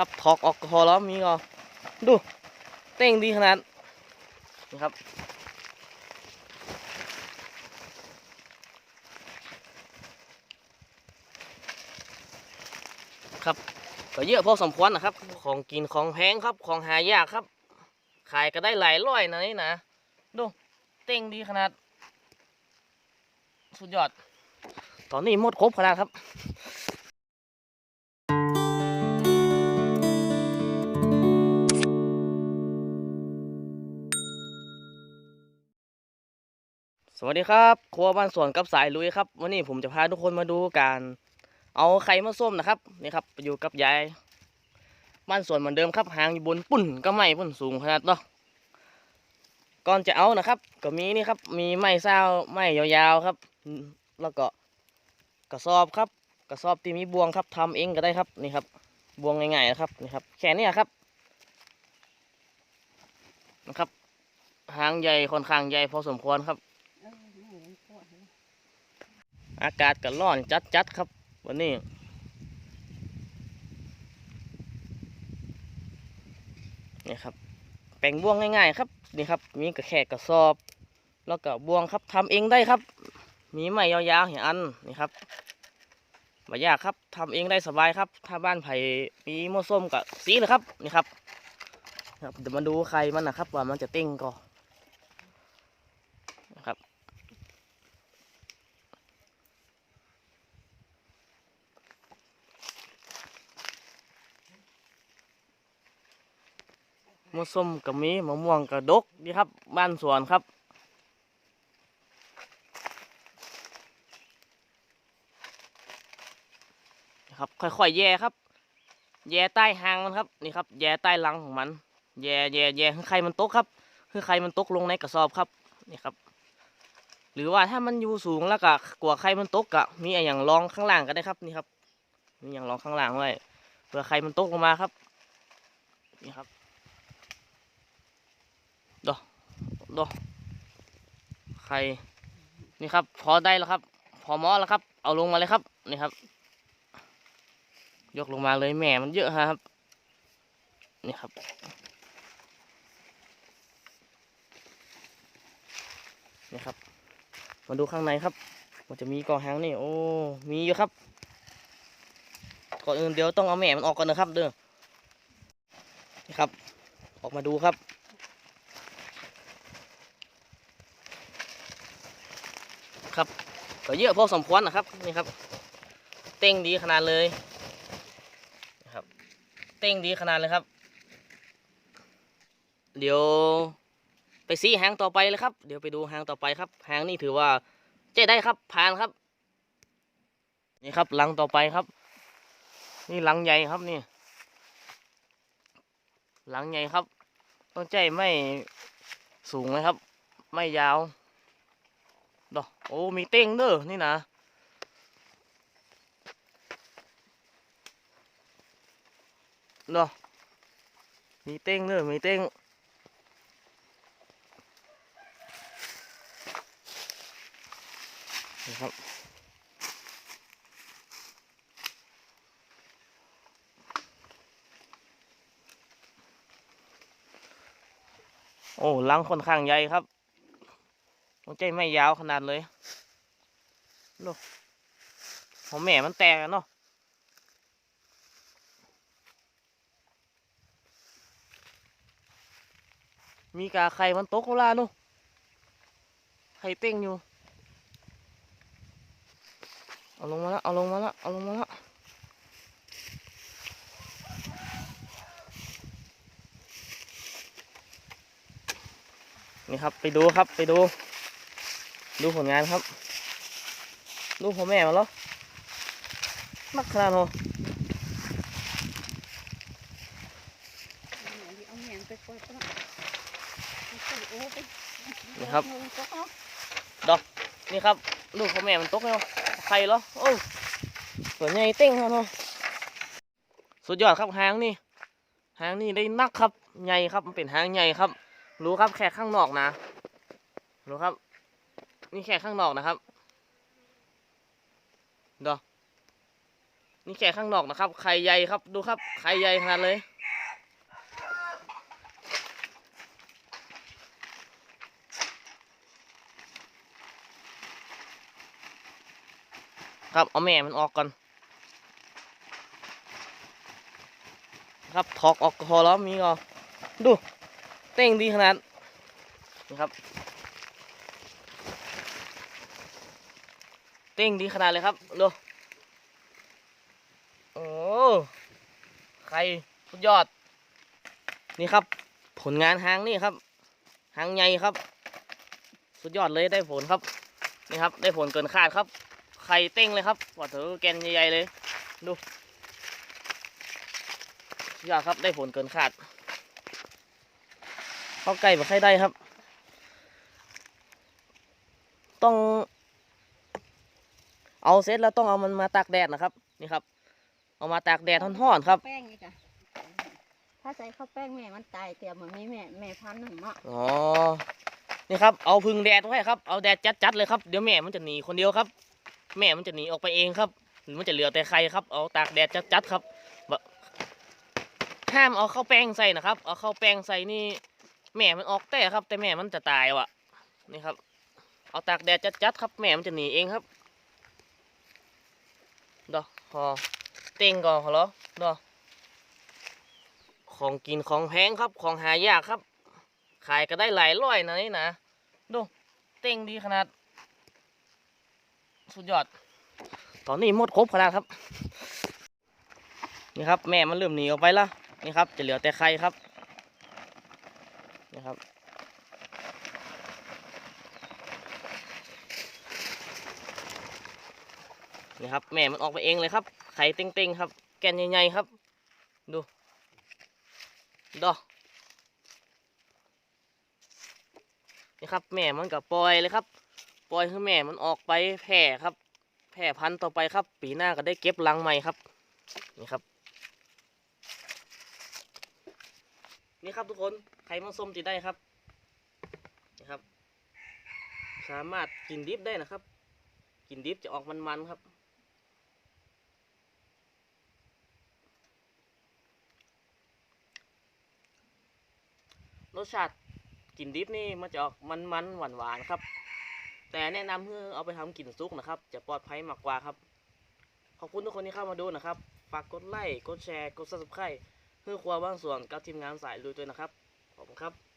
ครับถอกออกก็พอแล้วมีก็ดู เต้งดีขนาดนี่ครับครับก็เยอะพอสมควรนะครับ ของกินของแพงครับของหายากครับ ขายก็ได้หลายร้อยนะนี่นะดูเต้งดีขนาด สุดยอด ตอนนี้หมดครบขนาดครับ สวัสดีครับ ครัวบ้านสวนกับสายลุยครับ วันนี้ผมจะพาทุกคนมาดูการ เอาไข่มาส้มนะครับนี่ครับอยู่กับยายบ้านสวนเหมือนเดิมครับหางอยู่บนปุ่นก็ไม่ปุ่นสูงขนาดเนาะก่อนจะเอานะครับ ก็มีนี่ครับมีไม้เศร้าไม้ยาวๆครับ แล้วก็กระสอบครับ กระสอบที่มีบวงครับทำเองก็ได้ครับนี่ครับบวงง่ายๆนะครับนี่ครับแค่นี้ครับนะครับหางใหญ่ค่อนข้างใหญ่พอสมควรครับ อากาศก็ร้อนจัดๆครับ วันนี้นี่ครับแป่งบ่วงง่ายๆครับนี่ครับ มีกระแขกกระสอบ แล้วก็บ่วงครับทำเองได้ครับ มีไม้ยาวๆอย่างอันนี่ครับไม่ยากครับทำเองได้สบายครับ ถ้าบ้านไผ่มีมะส้มกับสีเลยครับนี่ครับครับเดี๋ยวมาดูใครมันนะครับว่ามันจะเต้งก่อนนะครับ มะส้มกับมีมะม่วงกระดกนี่ครับ บ้านสวนครับนะครับค่อยๆแย่ครับ แย่ใต้หางมันครับนี่ครับ แย่ใต้หลังของมัน แย่แย่แย่ให้ไข่มันตกครับคือไข่มันตกลงในกระสอบครับนี่ครับ หรือว่าถ้ามันอยู่สูงแล้วก็กลัวไข่มันตกกะมีอะไรอย่างรองข้างล่างก็ได้ครับนี่ครับมีอย่างรองข้างล่างไว้เผื่อไข่มันตกลงมาครับ นี่ครับ ดอก ดอกไข่นี่ครับ พอได้แล้วครับ พอหมอแล้วครับ เอาลงมาเลยครับ นี่ครับ ยกลงมาเลยแหม่มันเยอะครับ นี่ครับนี่ครับ มาดูข้างในครับ มันจะมีกอหางนี่ โอ้ มีอยู่ครับ ก่อนอื่นเดี๋ยวต้องเอาแหม่มันออกก่อนนะครับ เด้อนี่ครับ ออกมาดูครับ ครับก็เยอะพอสมควรนะครับนี่ครับ เต้งดีขนาดเลยนะครับ เต้งดีขนาดเลยครับ เดี๋ยวไปซีหางต่อไปเลยครับ เดี๋ยวไปดูหางต่อไปครับหางนี่ถือว่าเจ๊ได้ครับผ่านครับ นี่ครับหลังต่อไปครับ นี่หลังใหญ่ครับนี่หลังใหญ่ครับ ต้องใจไม่สูงนะครับ ไม่ยาว ดอโอ้มีเต้งเด้อนี่นะดอมีเต้งเด้อมีเต้งนี่ครับโอ้ลังค่อนข้างใหญ่ครับ ใจไม่ยาวขนาดเลยโลหัวแม่มันแตกเนาะมีกาไข่มันตกโคลาเนาะไข่เต้งอยู่ เอาลงมาละเอาลงมาละเอาลงมาละนี่ครับ ไปดูครับ ไปดู ดูผลงานครับดูพ่อแม่มาแล้วนักขนาดเนาะนี่ครับ ดอก นี่ครับ ลูกพ่อแม่มันตกแล้วไข่เหรอโอ้ส่วนใหญ่เต้งแล้วเนาะสุดยอดครับหางนี่ หางนี่ได้นักครับ ใหญ่ครับ มันเป็นหางใหญ่ครับ รู้ครับแค่ข้างนอกนะ รู้ครับ นี่แค่ข้างนอกนะครับดอนี่แค่ข้างนอกนะครับ ไข่ใหญ่ครับ ดูครับ ไข่ใหญ่ขนาดเลย ครับ เอาแม่มันออกก่อน ครับ ถอกออกพอแล้วมีก็ดู เต้งดีขนาดนี่ครับ เต้งดีขนาดเลยครับดูโอ้ใครสุดยอด นี่ครับ ผลงานหางนี่ครับหางใหญ่ครับ สุดยอดเลยได้ผลครับ นี่ครับ ได้ผลเกินคาดครับไข่เต้งเลยครับว่าเถอะแกนใหญ่ๆเลย ดูสุดยอดครับได้ผลเกินคาดเข้าใกล้แบบใครได้ครับ ต้อง เอาเสร็จแล้วต้องเอามันมาตากแดดนะครับ นี่ครับ เอามาตากแดดท่อนๆครับแป้งนี่จ้ะถ้าใส่ข้าวแป้งแม่มันตายเตรียมมันมีแม่แม่พันธุ์หนึ่งเนาะอ๋อนี่ครับเอาพึ่งแดดไว้ครับเอาแดดจัดๆเลยครับเดี๋ยวแม่มันจะหนีคนเดียวครับ แม่มันจะหนีออกไปเองครับหรือมันจะเหลือแต่ไข่ครับเอาตากแดดจัดๆครับบะห้ามเอาเข้าวแป้งใส่นะครับ เอาเข้าวแป้งใส่นี่แม่มันออกแต่ครับ แต่แม่มันจะตายว่ะ นี่ครับ เอาตากแดดจัดๆครับ แม่มันจะหนีเองครับ ดอกพอเต็งก่อนเหรอดอของกินของแพงครับของหายากครับ ขายก็ได้หลายร้อยนะนี่นะดูเต็งดีขนาด สุดยอด ตอนนี้หมดครบขนาดครับ นี่ครับ แม่มันเริ่มหนีออกไปละนี่ครับ จะเหลือแต่ไข่ครับนี่ครับ นี่ครับ แม่มันออกไปเองเลยครับ ไข่เต็งๆครับ แกนใหญ่ๆครับ ดูดอนี่ครับ แม่มันกับปล่อยเลยครับ ปล่อยให้แม่มันออกไปแผ่ครับ แผ่พันธุ์ต่อไปครับ ปีหน้าก็ได้เก็บรังใหม่ครับ นี่ครับ นี่ครับทุกคน ไข่มังส้มติได้ครับ นี่ครับ สามารถกินดิบได้นะครับ กินดิบจะออกมันๆครับ รสชาติกลิ่นดิบนี่มันจะออกมันมันหวานหวานครับ แต่แนะนำเพื่อเอาไปทำกลิ่นซุกนะครับ จะปลอดภัยมากกว่าครับ ขอบคุณทุกคนที่เข้ามาดูนะครับ ฝากกดไลค์ กดแชร์ กดซับสไครต์เพื่อความบ้างส่วนกับทีมงานสายลุยด้วยนะครับ ขอบคุณครับ